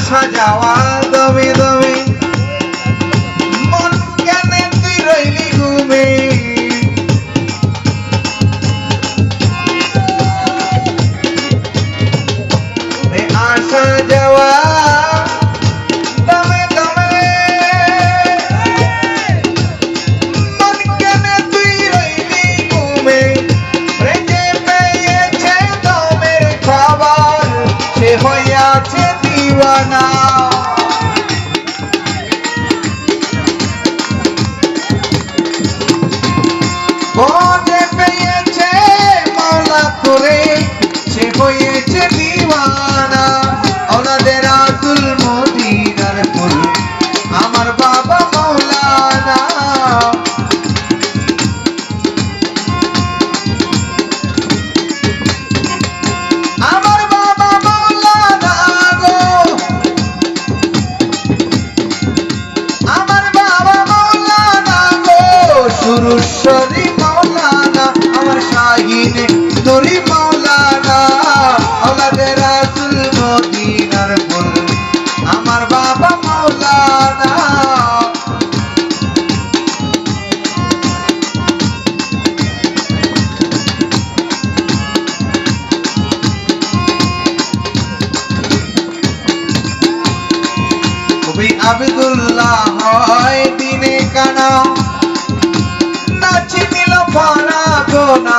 আসা যাওয়া দমে দমে। মন কেনে তুই রইলি ঘুমে। আসা যাওয়া হইয়াছে দিওয়ানা ভোটে পেয়েছে মাওলা করে সে হয়েছে দিওয়ানা। নাচি নিল পারা গোনা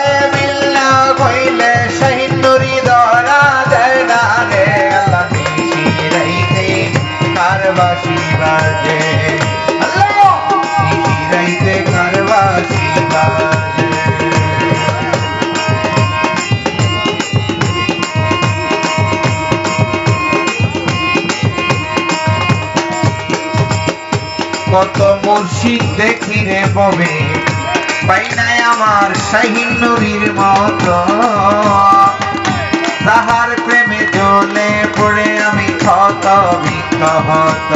কত মুর্শিদ দেখি রে ববে পাই নাই আমার শাহিন নবীর মত। তাহার প্রেমে জলে পড়ে আমি ক্ষত বিক্ষত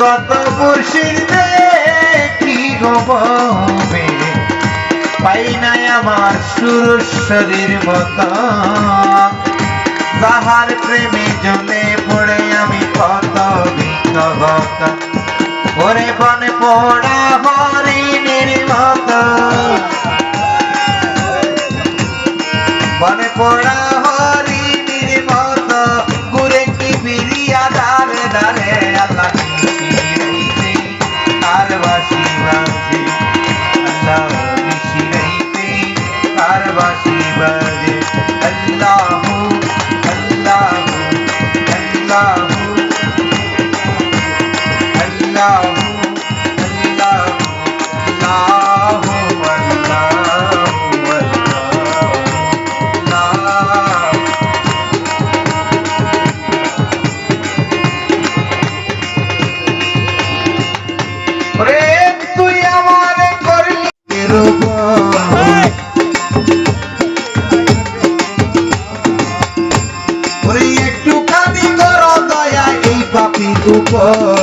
কত মুর্শিদ দেখি গো ববে পাই নাই আমার সুরস্বরীর মত। যাহার প্রেমে জ্বলে পড়ে আমি কত বিকগত ওরে বনে পড়া হরিণের মত। বনে পড়া হরিণের la উপর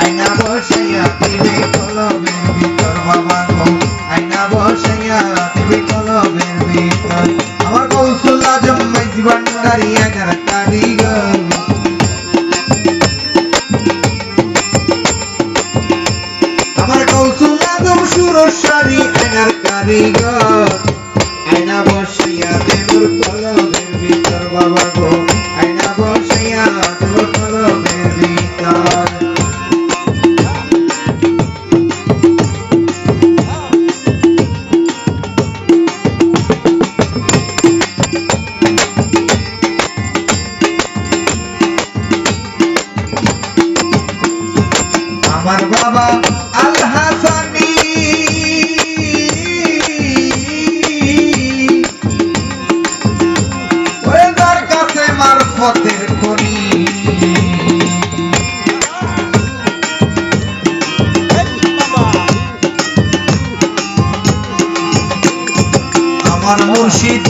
আয়না বসাইয়া দিবে কলমের ভিতর, বাবা গো। আয়না বসাইয়া দিবে কলমের ভিতর। আমার কৌশল আজম মাইজি ভান্ডারি এগার কারিগর আমার কৌশল আদম সুরসারি আয়নার কারিগর আমার মুর্শিদ।